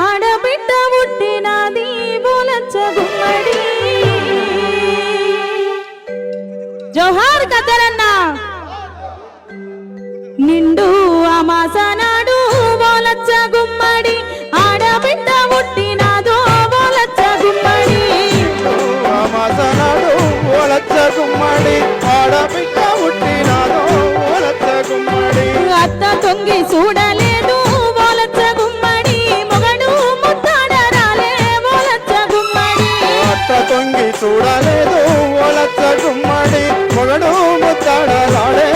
ఆడబిడ్డ పుట్టినది బోలచ్చగుమ్మడి జోహార్ కదరన్న. నిండు అమాసనాడు బోలచ్చగుమ్మడి ఆడబిడ్డ పుట్టినదో బోలచ్చగుమ్మడి అమాసనాడు బోలచ్చగుమ్మడి ఆడబిడ్డ ಸುಡಲೆದು ಒಳತ್ತ ಗುಮ್ಮಡಿ ಮಗಳು ಮುತ್ತಾಡಲಾಡೆ